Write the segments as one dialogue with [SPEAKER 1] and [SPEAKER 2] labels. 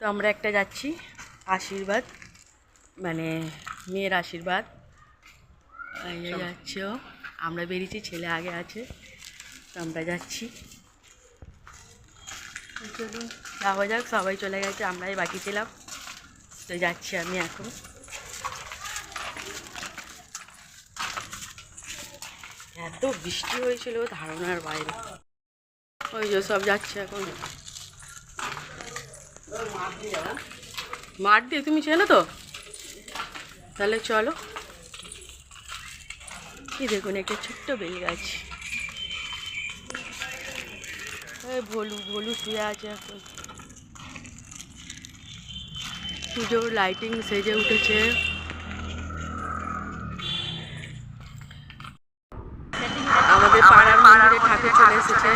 [SPEAKER 1] তো আমরা একটা যাচ্ছি আশীর্বাদ মানে মেয়ের আশীর্বাদ। যাচ্ছে ও আমরা বেরিয়েছি ছেলে আগে আছে তো আমরা যাচ্ছি। চলুন যাওয়া যাক সবাই চলে গেছে আমরাই বাকি ছিলাম তো যাচ্ছি আমি এখন। এত বৃষ্টি হয়েছিল ধারণার বাইরে। ওই যে সব যাচ্ছে এখন। মাঠ দিয়ে, তুমি চেনো তো? তাহলে চলো। এই দেখুন, একটা ছোট্ট বেল গাছ ভলু ভলু শুয়ে আছে এখন। পুজোর লাইটিং সেজে উঠেছে। আমাদের পাড়ার মন্দিরে ঠাকুর চলে এসেছে।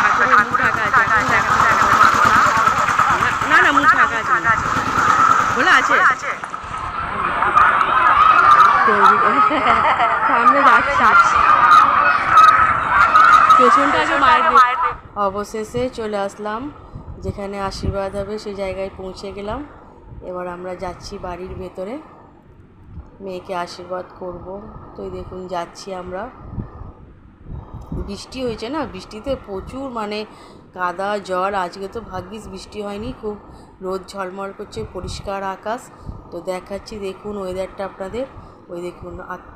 [SPEAKER 1] ঠাকুরের মুখ আছে দেখাতে দেখাতে পারব না। না না মুখ ঢাকা আছে না। খোলা আছে সামনে পেছনটা অবশেষে চলে আসলাম, যেখানে আশীর্বাদ হবে, সেই জায়গায় পৌঁছে গেলাম। এবার আমরা যাচ্ছি বাড়ির ভেতরে। মেয়েকে আশীর্বাদ করব। তো দেখুন, যাচ্ছি আমরা। বৃষ্টি হয়েছে না? বৃষ্টিতে প্রচুর মানে কাদা জল আজকে তো ভাগ্যিস বৃষ্টি হয়নি, খুব রোদ ঝলমল করছে, পরিষ্কার আকাশ। তো দেখাচ্ছি, দেখুন ওয়েদারটা আপনাদের। ওই দেখুন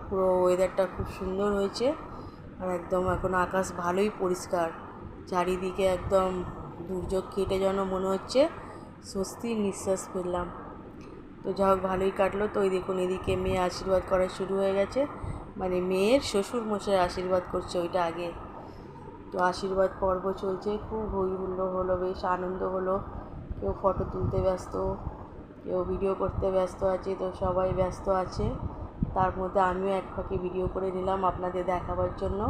[SPEAKER 1] পুরো ওয়েদারটা খুব সুন্দর হয়েছে। আর একদম এখন আকাশ ভালোই পরিষ্কার। চারিদিকে একদম দুর্যোগ কেটে যেন মনে হচ্ছে, স্বস্তির নিঃশ্বাস ফেললাম। তো যা হোক, ভালোই কাটলো। তো ওই দেখুন, এদিকে মেয়ে আশীর্বাদ করা শুরু হয়ে গেছে। মানে মেয়ের শ্বশুর মশাই আশীর্বাদ করছে ওইটা আগে। তো আশীর্বাদ পর্ব চলছে, খুব হই হুল্লোড় হলো, বেশ আনন্দ হলো। কেউ ফটো তুলতে ব্যস্ত, কেউ ভিডিও করতে ব্যস্ত আছে, তো সবাই ব্যস্ত আছে। তার মধ্যে আমিও এক ফাঁকে ভিডিও করে নিলাম আপনাদের দেখাবার জন্য।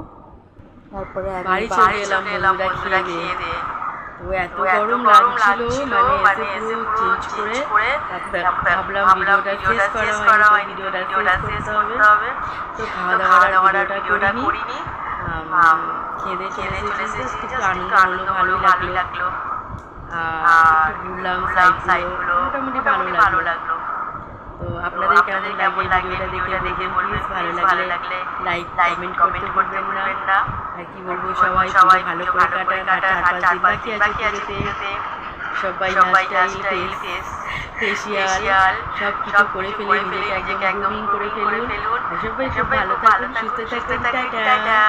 [SPEAKER 1] তারপরে আমি
[SPEAKER 2] বাড়ি
[SPEAKER 1] বাড়ি
[SPEAKER 2] চলে এলাম বন্ধুরা খেয়ে দিয়ে।
[SPEAKER 1] তো এত গরম
[SPEAKER 2] গরম
[SPEAKER 1] লাগছিল
[SPEAKER 2] লাগছিল
[SPEAKER 1] মানে এসে পুরো চেঞ্জ করে ভাবলাম ভিডিওটা শেষ করা হয়নি ভিডিওটা শেষ করতে হবে। তো খাওয়া দাওয়ার ভিডিওটা করিনি। আম, খেয়ে চলে
[SPEAKER 2] চলে
[SPEAKER 1] এসেছি
[SPEAKER 2] এসেছি
[SPEAKER 1] একটু আনন্দ
[SPEAKER 2] একটু
[SPEAKER 1] হলো ভালোই লাগল। ঘুরলাম সাইডগুলো মোটামুটি ভালো লাগল
[SPEAKER 2] লাগল
[SPEAKER 1] তো
[SPEAKER 2] তো
[SPEAKER 1] আপনাদের
[SPEAKER 2] আপনাদের
[SPEAKER 1] কেমন
[SPEAKER 2] কেমন
[SPEAKER 1] লাগবে
[SPEAKER 2] লাগবে
[SPEAKER 1] ভিডিওটা
[SPEAKER 2] ভিডিওটা
[SPEAKER 1] দেখে
[SPEAKER 2] দেখে
[SPEAKER 1] বলবেন
[SPEAKER 2] বলবেন
[SPEAKER 1] প্লিজ ভালো লাগলে
[SPEAKER 2] লাগলে
[SPEAKER 1] লাইক
[SPEAKER 2] লাইক
[SPEAKER 1] কমেন্ট
[SPEAKER 2] কমেন্ট
[SPEAKER 1] করতে
[SPEAKER 2] করতে
[SPEAKER 1] ভুলবেন না। আর কি বলব
[SPEAKER 2] বলব
[SPEAKER 1] সবাই
[SPEAKER 2] সবাই
[SPEAKER 1] ভালো করে চার পাঁচ দিন বাকি আছে সবাই ফেসিয়াল সব কিছু করে ফেলে নিজেকে একদম গ্রুমিং করে ফেলুন। সবাই খুব ভালো থাকুন সুস্থ
[SPEAKER 2] থাকুন টাটা।